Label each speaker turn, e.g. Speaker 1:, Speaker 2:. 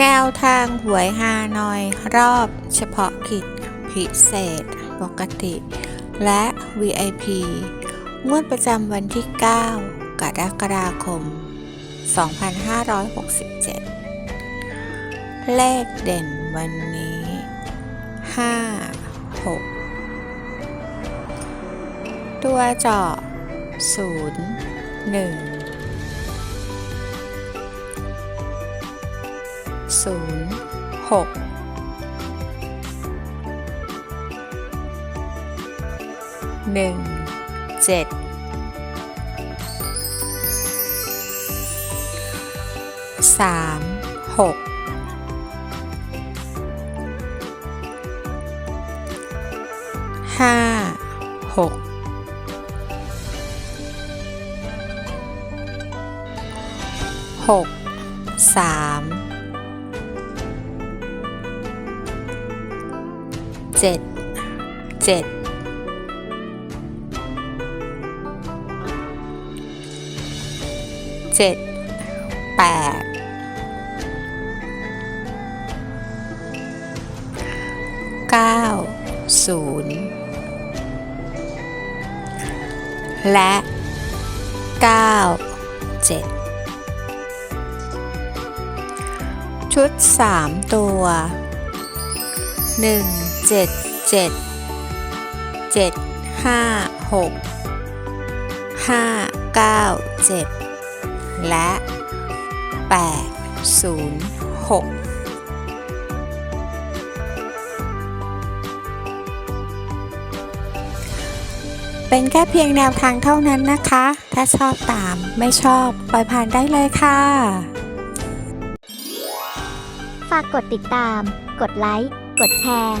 Speaker 1: แนวทางหวยฮานอยรอบเฉพาะกิจพิเศษ ปกติ และ VIP งวดประจำวันที่ 9 กรกฎาคม 2567 เลขเด่นวันนี้ 5 6 ตัวเจาะ0 1 ศูนย์หกหนึ่งเจ็ดสามหกห้าหกหกสาม เจ็ดเจ็ดเจ็ดแปดเก้าศูนย์และเก้าเจ็ดชุดสามตัวหนึ่ง เจ็ดเจ็ดเจ็ดห้าหกห้าเก้าเจ็ดและแปดศูนย์หกเป็นแค่เพียงแนวทางเท่านั้นนะคะ ถ้าชอบตามไม่ชอบ ปล่อยผ่านได้เลยค่ะ
Speaker 2: ฝากกดติดตาม กดไลค์ กดแชร์